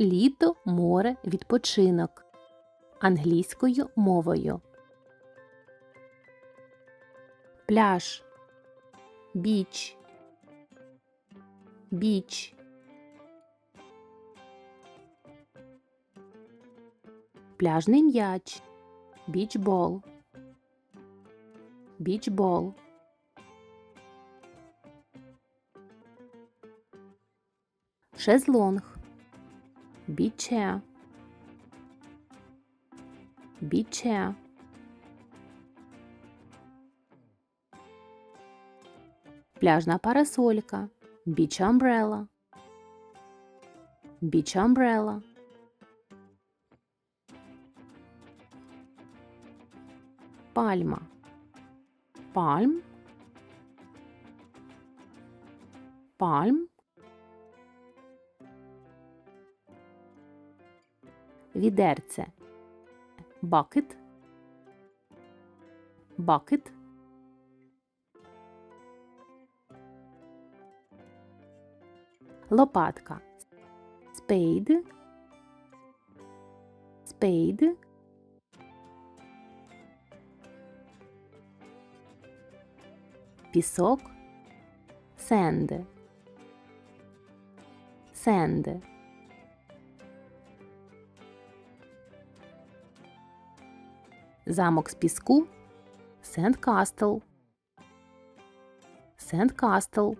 літо, море, відпочинок англійською мовою. Пляж, біч, біч. Пляжний м'яч, бічбол, бічбол. Шезлонг, біче, біче. Пляжна парасолька, біч амбрела, біч амбрела. Пальма, пальм, пальм. Відерце, бакет, бакет. Лопатка, спейд, спейд. Пісок, сенд, сенд. Замок з піску, Сент Кастл, Сент Кастл.